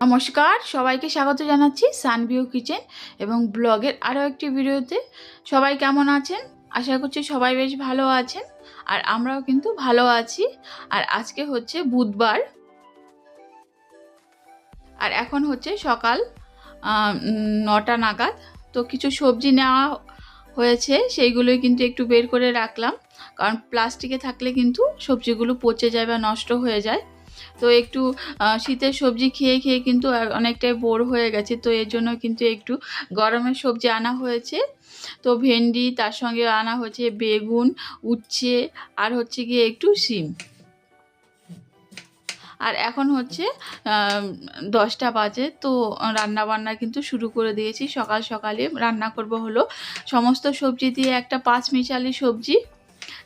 নমস্কার, সবাইকে স্বাগত জানাচ্ছি সানভিউ কিচেন এবং ব্লগের আরও একটি ভিডিওতে। সবাই কেমন আছেন? আশা করছি সবাই বেশ ভালো আছেন আর আমরাও কিন্তু ভালো আছি। আর আজকে হচ্ছে বুধবার। আর এখন হচ্ছে সকাল নটা নাগাদ। তো কিছু সবজি নেওয়া হয়েছে, সেইগুলোই কিন্তু একটু বের করে রাখলাম। কারণ প্লাস্টিকে থাকলে কিন্তু সবজিগুলো পচে যায় বা নষ্ট হয়ে যায়। তো একটু শীতের সবজি খেয়ে খেয়ে কিন্তু অনেকটাই বোর হয়ে গেছে। তো এর জন্য কিন্তু একটু গরমের সবজি আনা হয়েছে। তো ভেন্ডি, তার সঙ্গে আনা হয়েছে বেগুন, উচ্ছে, আর হচ্ছে গিয়ে একটু শিম। আর এখন হচ্ছে দশটা বাজে। তো রান্না বান্না কিন্তু শুরু করে দিয়েছি। সকাল সকালে রান্না করব হলো সমস্ত সবজি দিয়ে একটা পাঁচ মিশালি সবজি।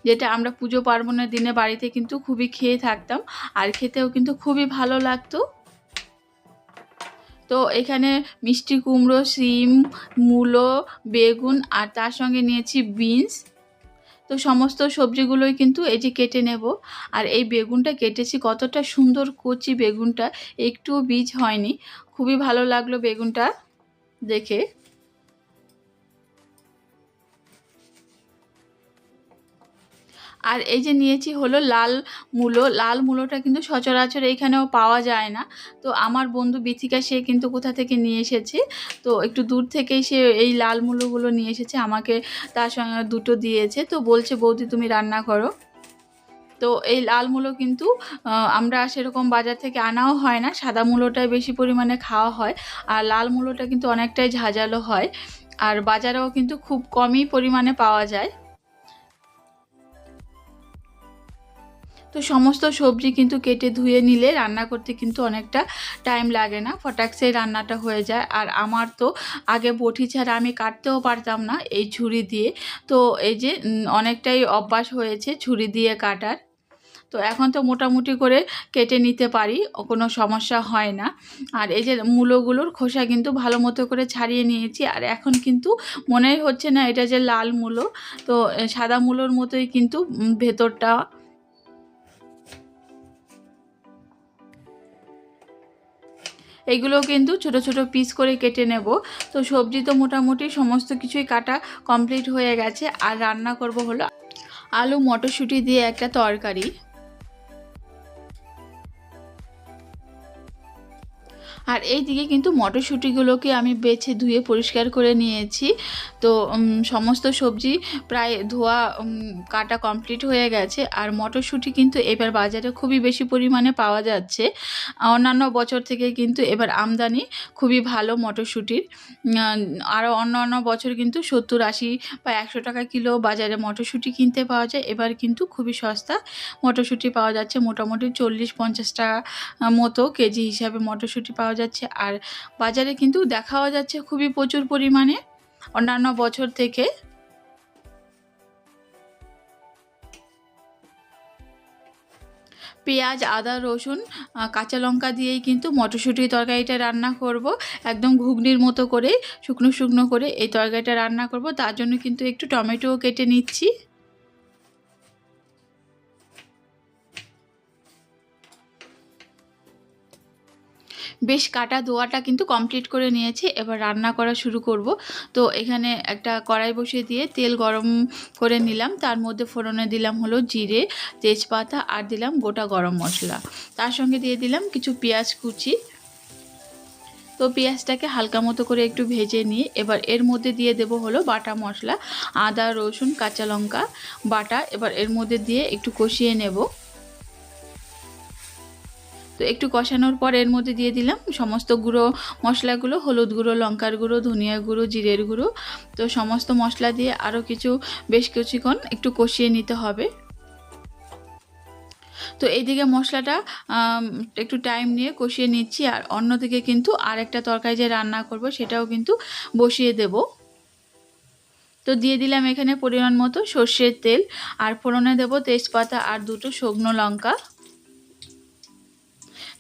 যেটা আমরা পুজো পার্বণের দিনে বাড়িতে কিন্তু খুবই খেয়ে থাকতাম। আর খেতেও কিন্তু খুবই ভালো লাগতো। তো এখানে মিষ্টি কুমড়ো, শিম, মূলো, বেগুন আর তার সঙ্গে নিয়েছি বিনস। তো সমস্ত সবজিগুলোই কিন্তু যে কেটে নেব। আর এই বেগুনটা কেটেছি কতটা সুন্দর কচি বেগুনটা। একটুও বীজ হয়নি। খুবই ভালো লাগল বেগুনটা দেখে। আর এই যে নিয়েছি হলো লাল মূলো। লাল মূলোটা কিন্তু সচরাচর এইখানেও পাওয়া যায় না। তো আমার বন্ধু বিথিকা, সে কিন্তু কোথা থেকে নিয়ে এসেছে? তো একটু দূর থেকেই সে এই লাল মূলোগুলো নিয়ে এসেছে। আমাকে তার সঙ্গে দুটো দিয়েছে। তো বলছে, বৌদি, তুমি রান্না করো। তো এই লাল মূলো কিন্তু আমরা সেরকম বাজার থেকে আনাও হয় না। সাদা মূলোটাই বেশি পরিমাণে খাওয়া হয়। আর লাল মূলোটা কিন্তু অনেকটাই ঝাঁঝালো হয়। আর বাজারেও কিন্তু খুব কমই পরিমাণে পাওয়া যায়। তো সমস্ত সবজি কিন্তু কেটে ধুয়ে নিলে রান্না করতে কিন্তু অনেকটা টাইম লাগে না ফটাকসে রান্নাটা হয়ে যায়। আর আমার তো আগে বটি ছাড়া আমি কাটতেও পারতাম না এই ছুরি দিয়ে। তো এই যে অনেকটাই অভ্যাস হয়েছে ছুরি দিয়ে কাটার। তো এখন তো মোটামুটি করে কেটে নিতে পারি, কোনো সমস্যা হয় না। আর এই যে মূলোগুলোর খোসা কিন্তু ভালো মতো করে ছাড়িয়ে নিয়েছি। আর এখন কিন্তু মনেই হচ্ছে না এটা যে লাল মূলো। তো সাদা মূলোর মতোই কিন্তু ভেতরটা এগুলো কিন্তু ছোট ছোট পিস করে কেটে নেব। তো সবজি তো মোটামুটি সমস্ত কিছুই কাটা কমপ্লিট হয়ে গেছে। আর রান্না করব হলো আলু মটরশুঁটি দিয়ে একটা তরকারি। আর এই দিকে কিন্তু মটরশুঁটিগুলোকে আমি বেছে ধুয়ে পরিষ্কার করে নিয়েছি। তো সমস্ত সবজি প্রায় ধোয়া কাটা কমপ্লিট হয়ে গেছে। আর মটরশুঁটি কিন্তু এবার বাজারে খুবই বেশি পরিমাণে পাওয়া যাচ্ছে। অন্যান্য বছর থেকে কিন্তু এবার আমদানি খুবই ভালো মটরশুঁটির। আরও অন্য অন্য বছর কিন্তু সত্তর, আশি বা একশো টাকা কিলো বাজারে মটরশুঁটি কিনতে পাওয়া যায়। এবার কিন্তু খুবই সস্তা মটরশুঁটি পাওয়া যাচ্ছে। মোটামুটি চল্লিশ, পঞ্চাশ টাকা মতো কেজি হিসাবে মটরশুঁটি পাওয়া যাচ্ছে আর বাজারে কিন্তু দেখাও যাচ্ছে খুবই প্রচুর পরিমাণে অন্যান্য বছর থেকে। পেঁয়াজ, আদা, রসুন কাঁচা লঙ্কা দিয়েই কিন্তু মটরশুঁটির তরকারিটা রান্না করব। একদম ঘুগনির মতো করে, শুকনো শুকনো করে এই তরকারিটা রান্না করব। তার জন্য কিন্তু একটু টমেটোও কেটে নিচ্ছি। বেশ কাটা ধোয়াটা কিন্তু কমপ্লিট করে নিয়েছি, এবার রান্না করা শুরু করব। তো এখানে একটা কড়াই বসিয়ে দিয়ে তেল গরম করে নিলাম, তার মধ্যে ফোড়নে দিলাম হলো জিরে, তেজপাতা আর দিলাম গোটা গরম মশলা। তার সঙ্গে দিয়ে দিলাম কিছু পেঁয়াজ কুচি। তো পেঁয়াজটাকে হালকা মতো করে একটু ভেজে নিয়ে, এবার এর মধ্যে দিয়ে দেব হলো বাটা মশলা, আদা, রসুন, কাঁচা লঙ্কা, বাটা, এবার এর মধ্যে দিয়ে একটু কষিয়ে নেব। তো একটু কষানোর পর এর মধ্যে দিয়ে দিলাম সমস্ত গুঁড়ো মশলাগুলো, হলুদ গুঁড়ো, লঙ্কার গুঁড়ো, ধনিয়া গুঁড়ো, জিরের গুঁড়ো। তো সমস্ত মশলা দিয়ে আরও কিছু, বেশ কিছুক্ষণ একটু কষিয়ে নিতে হবে। তো এইদিকে মশলাটা একটু টাইম নিয়ে কষিয়ে নিচ্ছি আর অন্যদিকে কিন্তু আর একটা তরকারি যে রান্না করব সেটাও কিন্তু বসিয়ে দেব। তো দিয়ে দিলাম এখানে পরিমাণ মতো সর্ষের তেল, আর ফোড়নে দেব তেজপাতা আর দুটো শুকনো লঙ্কা।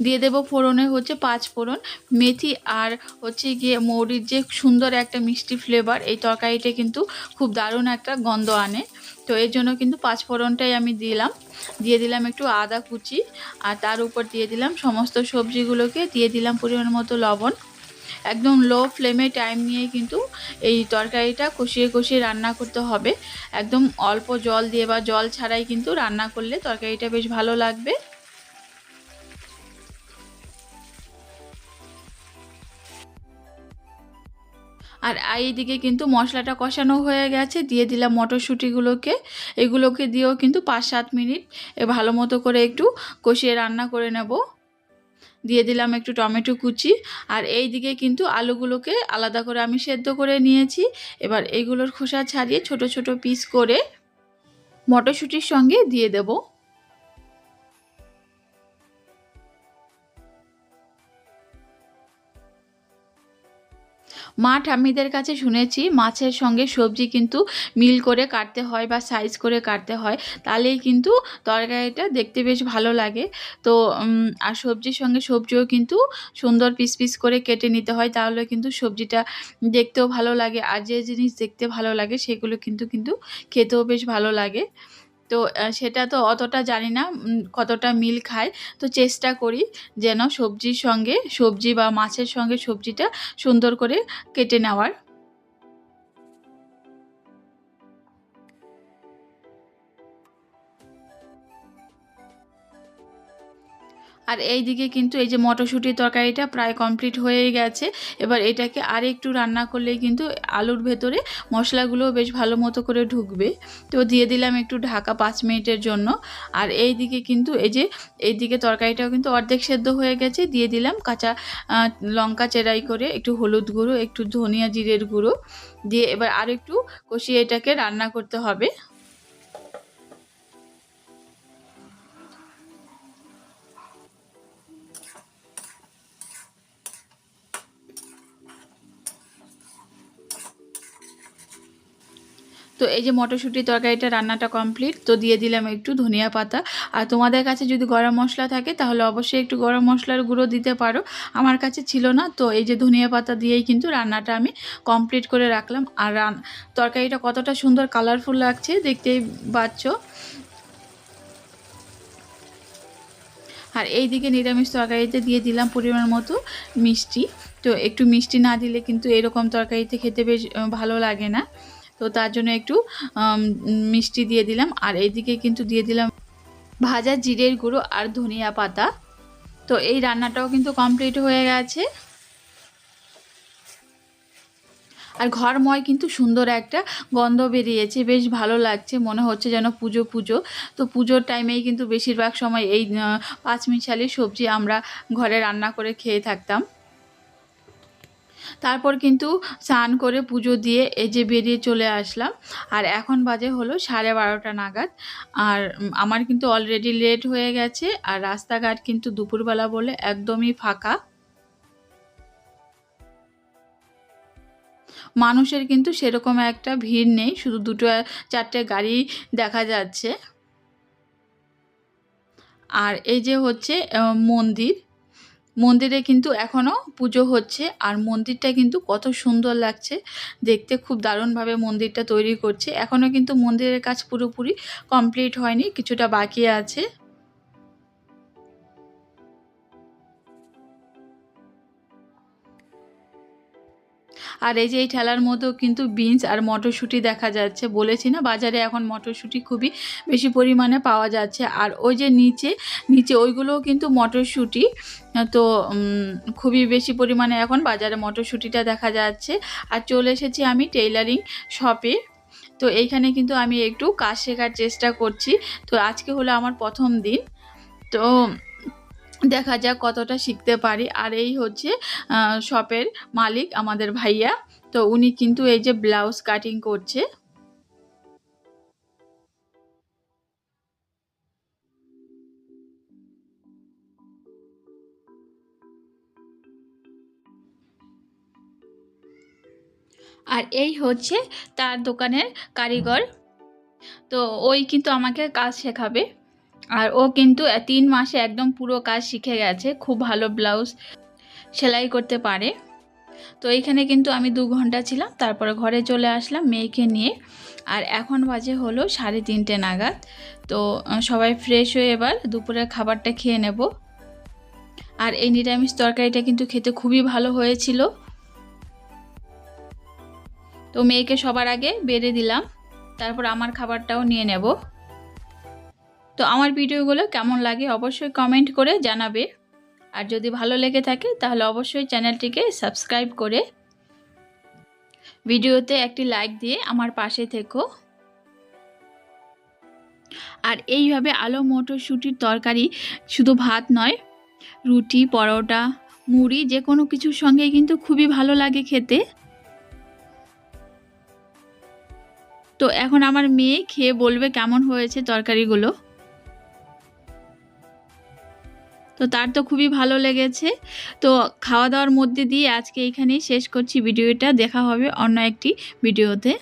দিয়ে দেবো ফোড়নে হচ্ছে পাঁচ ফোড়ন, মেথি আর হচ্ছে গিয়ে মৌরির যে সুন্দর একটা মিষ্টি ফ্লেভার এই তরকারিটা কিন্তু খুব দারুণ একটা গন্ধ আনে। তো এর জন্য কিন্তু পাঁচ ফোড়নটাই আমি দিলাম। দিয়ে দিলাম একটু আদা কুচি আর তার উপর দিয়ে দিলাম সমস্ত সবজিগুলোকে, দিয়ে দিলাম পরিমাণ মতো লবণ। একদম লো ফ্লেমে টাইম নিয়ে কিন্তু এই তরকারিটা কষিয়ে কষিয়ে রান্না করতে হবে। একদম অল্প জল দিয়ে বা জল ছাড়াই কিন্তু রান্না করলে তরকারিটা বেশ ভালো লাগবে। আর এইদিকে কিন্তু মশলাটা কষানো হয়ে গেছে, দিয়ে দিলাম মটরশুঁটিগুলোকে। এগুলোকে দিয়েও কিন্তু পাঁচ সাত মিনিট ভালো মতো করে একটু কষিয়ে রান্না করে নেব। দিয়ে দিলাম একটু টমেটো কুচি। আর এই দিকে কিন্তু আলুগুলোকে আলাদা করে আমি সেদ্ধ করে নিয়েছি। এবার এইগুলোর খোসা ছাড়িয়ে ছোট ছোট পিস করে মটরশুঁটির সঙ্গে দিয়ে দেবো। মা ঠাম্মিদের কাছে শুনেছি মাছের সঙ্গে সবজি কিন্তু মিল করে কাটতে হয় বা সাইজ করে কাটতে হয়। তাহলেই কিন্তু তরকারিটা দেখতে বেশ ভালো লাগে। তো আর সবজির সঙ্গে সবজিও কিন্তু সুন্দর পিস পিস করে কেটে নিতে হয়। তাহলে কিন্তু সবজিটা দেখতেও ভালো লাগে আর যে জিনিস দেখতে ভালো লাগে সেগুলো কিন্তু কিন্তু খেতেও বেশ ভালো লাগে। তো সেটা তো অতটা জানি না কতটা মিল খায়। তো চেষ্টা করি যেন সবজির সঙ্গে সবজি বা মাছের সঙ্গে সবজিটা সুন্দর করে কেটে নেওয়ার। আর এই দিকে কিন্তু এই যে মটরশুঁটির তরকারিটা প্রায় কমপ্লিট হয়েই গেছে। এবার এটাকে আর একটু রান্না করলেই কিন্তু আলুর ভেতরে মশলাগুলো বেশ ভালো মতো করে ঢুকবে। তো দিয়ে দিলাম একটু ঢাকা পাঁচ মিনিটের জন্য। আর এই দিকে কিন্তু এই যে এই দিকে তরকারিটাও কিন্তু অর্ধেক সেদ্ধ হয়ে গেছে। দিয়ে দিলাম কাঁচা লঙ্কা চেরাই করে, একটু হলুদ গুঁড়ো, একটু ধনিয়া জিরের গুঁড়ো। দিয়ে এবার আর একটু কষিয়ে এটাকে রান্না করতে হবে। তো এই যে মটরশুঁটির তরকারিটা রান্নাটা কমপ্লিট তো দিয়ে দিলাম একটু ধনিয়া পাতা। আর তোমাদের কাছে যদি গরম মশলা থাকে, তাহলে অবশ্যই একটু গরম মশলার গুঁড়ো দিতে পারো। আমার কাছে ছিল না, তো এই যে ধনিয়া পাতা দিয়েই কিন্তু রান্নাটা আমি কমপ্লিট করে রাখলাম। আর রান তরকারিটা কতটা সুন্দর কালারফুল লাগছে, দেখতেই পাচ্ছ। আর এই দিকে নিরামিষ তরকারিতে দিয়ে দিলাম পরিমাণ মতো মিষ্টি। তো একটু মিষ্টি না দিলে কিন্তু এরকম তরকারিতে খেতে বেশ, ভালো লাগে না। তো তার জন্য একটু মিষ্টি দিয়ে দিলাম। আর এইদিকে কিন্তু দিয়ে দিলাম ভাজা জিরের গুঁড়ো আর ধনিয়া পাতা। তো এই রান্নাটাও কিন্তু কমপ্লিট হয়ে গেছে। আর ঘরময় কিন্তু সুন্দর একটা গন্ধ বেরিয়েছে, বেশ ভালো লাগছে, মনে হচ্ছে যেন পুজো পুজো। তো পুজোর টাইমেই কিন্তু বেশিরভাগ সময় এই পাঁচমিশালি সবজি আমরা ঘরে রান্না করে খেয়ে থাকতাম। তারপর কিন্তু স্নান করে পুজো দিয়ে এই যে বেরিয়ে চলে আসলাম। আর এখন বাজে হলো সাড়ে বারোটা নাগাদ। আর আমার কিন্তু অলরেডি লেট হয়ে গেছে। আর রাস্তাঘাট কিন্তু দুপুরবেলা বলে একদমই ফাঁকা। মানুষের কিন্তু সেরকম একটা ভিড় নেই। শুধু দুটো, চারটে গাড়ি দেখা যাচ্ছে। আর এই যে হচ্ছে মন্দির। মন্দিরে কিন্তু এখনও পুজো হচ্ছে, আর মন্দিরটা কিন্তু কত সুন্দর লাগছে। দেখতে খুব দারুণভাবে মন্দিরটা তৈরি করছে। এখনও কিন্তু মন্দিরের কাজ পুরোপুরি কমপ্লিট হয়নি, কিছুটা বাকি আছে। আর এই যে এই ঠেলার মধ্যেও কিন্তু বিনস আর মটরশুঁটি দেখা যাচ্ছে। বলেছি না, বাজারে এখন মটরশুঁটি খুবই বেশি পরিমাণে পাওয়া যাচ্ছে। আর ওই যে নিচে নিচে ওইগুলোও কিন্তু মটরশুঁটি। তো খুবই বেশি পরিমাণে এখন বাজারে মটরশুঁটিটা দেখা যাচ্ছে। আর চলে এসেছি আমি টেইলারিং শপে। তো এইখানে কিন্তু আমি একটু কাজ শেখার চেষ্টা করছি। তো আজকে হলো আমার প্রথম দিন। তো দেখা যাক কতটা শিখতে পারি। আর এই হচ্ছে শপের মালিক আমাদের ভাইয়া। তো উনি কিন্তু এই যে ব্লাউজ কাটিং করছে। আর এই হচ্ছে তার দোকানের কারিগর। তো ওই কিন্তু আমাকে কাজ শেখাবে। আর ও কিন্তু তিন মাসে একদম পুরো কাজ শিখে গেছে, খুব ভালো ব্লাউজ সেলাই করতে পারে। তো এইখানে কিন্তু আমি দু ঘণ্টা ছিলাম, তারপরে ঘরে চলে আসলাম মেয়েকে নিয়ে। আর এখন বাজে হলো সাড়ে তিনটে নাগাদ। তো সবাই ফ্রেশ হয়ে এবার দুপুরের খাবারটা খেয়ে নেব। আর এই নিরামিষ তরকারিটা কিন্তু খেতে খুবই ভালো হয়েছিল। তো মেয়েকে সবার আগে বেড়ে দিলাম, তারপর আমার খাবারটাও নিয়ে নেব। তো আমার ভিডিওগুলো কেমন লাগে অবশ্যই কমেন্ট করে জানাবে। আর যদি ভালো লেগে থাকে, তাহলে অবশ্যই চ্যানেলটিকে সাবস্ক্রাইব করে ভিডিওতে একটি লাইক দিয়ে আমার পাশে থেকো। আর এইভাবে আলো মটরশুঁটির তরকারি শুধু ভাত নয়, রুটি, পরোটা, মুড়ি, যে কোনো কিছুর সঙ্গে কিন্তু খুবই ভালো লাগে খেতে। তো এখন আমার মেয়ে খেয়ে বলবে কেমন হয়েছে তরকারিগুলো। তো তার তো খুবই ভালো লেগেছে। তো খাওয়া দাওয়ার মধ্যে দিয়ে আজকে এখানেই শেষ করছি। ভিডিওটা দেখা হবে অন্য একটি ভিডিওতে।